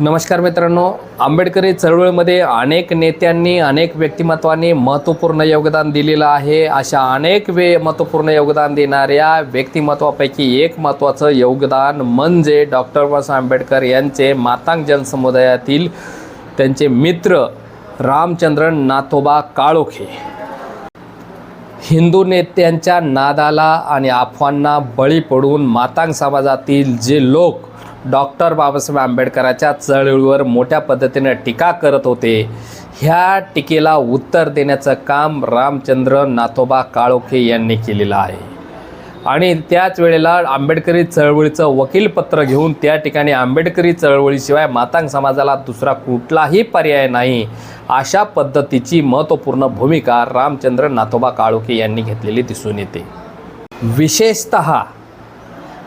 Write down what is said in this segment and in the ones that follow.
नमस्कार मित्रांनो आंबेडकरी चळवळीमध्ये अनेक नेत्यांनी अनेक व्यक्तिमत्वांनी महत्त्वपूर्ण योगदान दिलेलं आहे. अशा अनेक वे महत्त्वपूर्ण योगदान देणाऱ्या व्यक्तिमत्वापैकी एक महत्त्वाचं योगदान म्हणजे डॉक्टर बाबासाहेब आंबेडकर यांचे मातांग जनसमुदायातील त्यांचे मित्र रामचंद्रन नाथोबा काळोखे. हिंदू नेत्यांच्या नादाला आणि अफवांना बळी पडून मातांग समाजातील जे लोक डॉक्टर बाबासाहेब आंबेडकरांच्या चळवळीवर मोठ्या पद्धतीने टीका करत होते. ह्या टीकेला उत्तर देण्याचं काम रामचंद्र नाथोबा काळोखे यांनी केलेलं आहे. आणि त्याच वेळेला आंबेडकरी चळवळीचं वकीलपत्र घेऊन त्या ठिकाणी आंबेडकरी चळवळीशिवाय मातांग समाजाला दुसरा कुठलाही पर्याय नाही अशा पद्धतीची महत्त्वपूर्ण भूमिका रामचंद्र नाथोबा काळोखे यांनी घेतलेली दिसून येते. विशेषत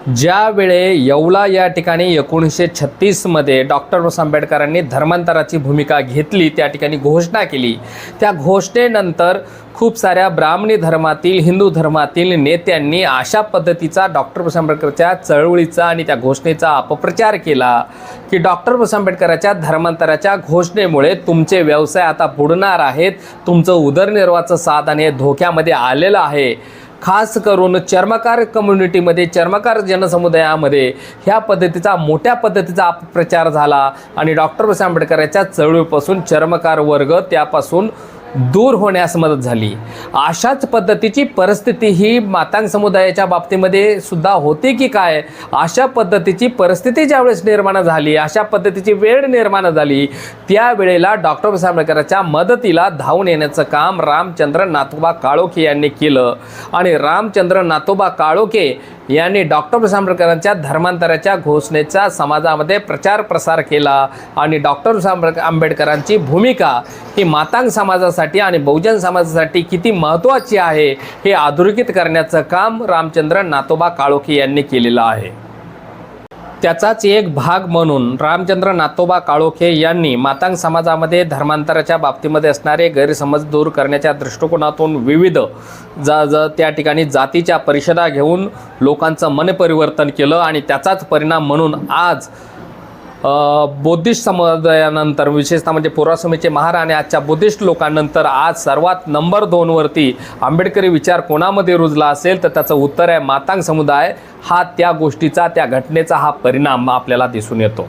ज्यावेळे येवला या ठिकाणी एकोणीसशे छत्तीसमध्ये डॉक्टर बाबासाहेब आंबेडकरांनी धर्मांतराची भूमिका घेतली त्या ठिकाणी घोषणा केली. त्या घोषणेनंतर खूप साऱ्या ब्राह्मणी धर्मातील हिंदू धर्मातील नेत्यांनी अशा पद्धतीचा डॉक्टर बाबासाहेब आंबेडकरच्या चळवळीचा आणि त्या घोषणेचा अपप्रचार केला की डॉक्टर बाबासाहेब आंबेडकरांच्या धर्मांतराच्या घोषणेमुळे तुमचे व्यवसाय आता बुडणार आहेत तुमचं उदरनिर्वाहाचं साधन हे धोक्यामध्ये आलेलं आहे. खास करून चर्मकार कम्युनिटीमध्ये चर्मकार जनसमुदायामध्ये ह्या पद्धतीचा मोठ्या पद्धतीचा प्रचार झाला. आणि डॉक्टर बाबासाहेब आंबेडकर याच्या चळवळीपासून चर्मकार वर्ग त्यापासून दूर होण्यास मदत झाली. अशाच पद्धतीची परिस्थिती ही मातांग समुदायाच्या बाबतीमध्ये सुद्धा होते की काय? अशा पद्धतीची परिस्थिती ज्यावेळेस निर्माण झाली अशा पद्धतीची वेळ निर्माण झाली त्यावेळेला डॉक्टर बाबासाहेब आंबेडकरांच्या मदतीला धावून येण्याचं काम रामचंद्र नातोबा काळोखे यांनी केलं. आणि रामचंद्र नातोबा काळोखे यांनी डॉक्टर बाबासाहेब आंबेडकरांच्या धर्मांतराच्या घोषणेचा समाजामध्ये प्रचार प्रसार केला. आणि डॉक्टर बाबासाहेब आंबेडकरांची भूमिका ही मातांग समाजासाठी आणि बहुजन समाजासाठी किती महत्त्वाची आहे हे अधोरेखित करण्याचं काम रामचंद्र नातोबा काळोखी यांनी केलेलं आहे. त्याचाच एक भाग म्हणून रामचंद्र नातोबा काळोखे यांनी मातांग समाजामध्ये धर्मांतराच्या बाबतीमध्ये असणारे गैरसमज दूर करण्याच्या दृष्टिकोनातून विविध जा ज त्या ठिकाणी जातीच्या परिषदा घेऊन लोकांचं मनपरिवर्तन केलं आणि त्याचाच परिणाम म्हणून आज बौद्धिस्ट समुदायानंतर विशेषतः म्हणजे पुरासमीचे महाराणे आजच्या बुद्धिस्ट लोकांनंतर आज सर्वात नंबर दोनवरती आंबेडकरी विचार कोणामध्ये रुजला असेल तर त्याचं उत्तर आहे मातांग समुदाय. हा त्या गोष्टीचा त्या घटनेचा हा परिणाम आपल्याला दिसून येतो.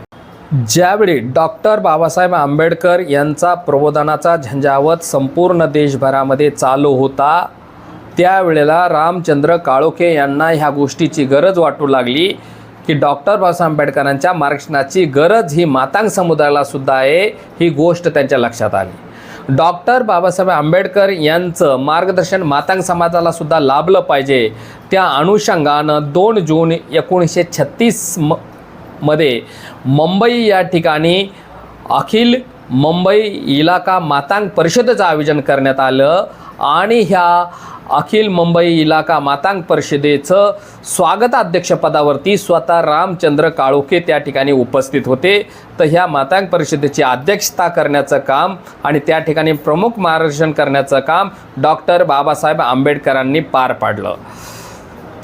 ज्यावेळी डॉक्टर बाबासाहेब आंबेडकर यांचा प्रबोधनाचा झंझावत संपूर्ण देशभरामध्ये चालू होता त्यावेळेला रामचंद्र काळोखे यांना ह्या गोष्टीची गरज वाटू लागली. की डॉक्टर बाबासाहेब आंबेडकरांच्या मार्गदर्शनाची गरज ही मातांग समुदायाला सुद्धा आहे ही गोष्ट त्यांच्या लक्षात आली. डॉक्टर बाबासाहेब आंबेडकर यांचं मार्गदर्शन मातांग समाजाला सुद्धा लाभलं पाहिजे. त्या अनुषंगानं दोन जून एकोणीसशे छत्तीस म मध्ये मुंबई या ठिकाणी अखिल मुंबई इलाका मातांग परिषदेचं आयोजन करण्यात आलं आणि ह्या अखिल मुंबई इलाका मातांग परिषदेचं स्वागताध्यक्षपदावरती स्वतः रामचंद्र काळोखे त्या ठिकाणी उपस्थित होते. तर ह्या मातांग परिषदेची अध्यक्षता करण्याचं काम आणि त्या ठिकाणी प्रमुख मार्गदर्शन करण्याचं काम डॉक्टर बाबासाहेब आंबेडकरांनी पार पाडलं.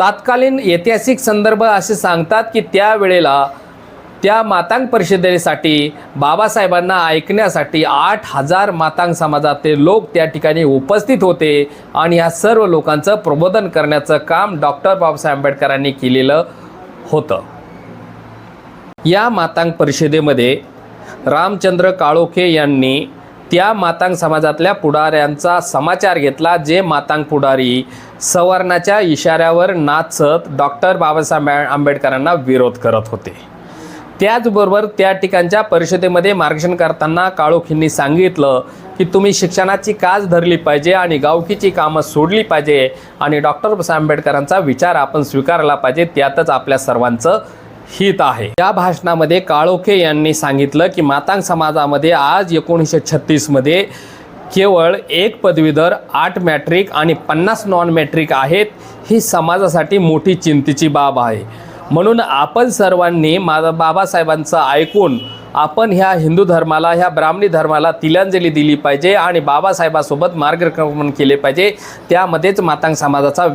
तात्कालीन ऐतिहासिक संदर्भ असे सांगतात की त्यावेळेला त्या मातांग परिषदेसाठी बाबासाहेबांना ऐकण्यासाठी आठ हजार मातांग समाजातील लोक त्या ठिकाणी उपस्थित होते आणि या सर्व लोकांचं प्रबोधन करण्याचं काम डॉक्टर बाबासाहेब आंबेडकरांनी केलेलं होतं. या मातांग परिषदेमध्ये रामचंद्र काळोखे यांनी त्या मातांग समाजातल्या पुढाऱ्यांचा समाचार घेतला जे मातांग पुढारी सवर्णाच्या इशाऱ्यावर नाचत डॉक्टर बाबासाहेब आंबेडकरांना विरोध करत होते. त्याचबरोबर त्या ठिकाणच्या परिषदेमध्ये मार्गदर्शन करताना काळोखींनी सांगितलं की तुम्ही शिक्षणाची काज धरली पाहिजे आणि गावकीची कामं सोडली पाहिजे आणि डॉक्टर बाबासाहेब आंबेडकरांचा विचार आपण स्वीकारला पाहिजे त्यातच आपल्या सर्वांचं हित आहे. या भाषणामध्ये काळोखे यांनी सांगितलं की मातांग समाजामध्ये आज एकोणीसशे छत्तीसमध्ये केवळ एक पदवीधर आठ मॅट्रिक आणि पन्नास नॉन मॅट्रिक आहेत ही समाजासाठी मोठी चिंतेची बाब आहे. म्हणून आपण सर्वांनी मा बाबासाहेबांचं ऐकून आपण ह्या हिंदू धर्माला ह्या ब्राह्मणी धर्माला तिलांजली दिली पाहिजे आणि बाबासाहेबासोबत मार्गक्रमण केले पाहिजे. त्यामध्येच मातांग समाजाचा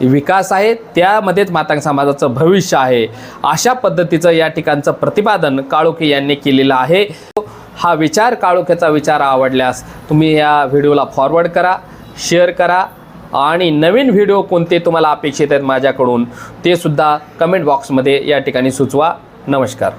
विकास आहे त्यामध्येच मातांग समाजाचं भविष्य आहे. अशा पद्धतीचं या ठिकाणचं प्रतिपादन काळोखे यांनी केलेलं आहे. हा विचार काळोख्याचा विचार आवडल्यास तुम्ही या व्हिडिओला फॉरवर्ड करा शेअर करा. आणि नवीन व्हिडिओ कोणते तुम्हाला अपेक्षित आहेत माझ्याकडून ते सुद्धा कमेंट बॉक्समध्ये या ठिकाणी सुचवा. नमस्कार.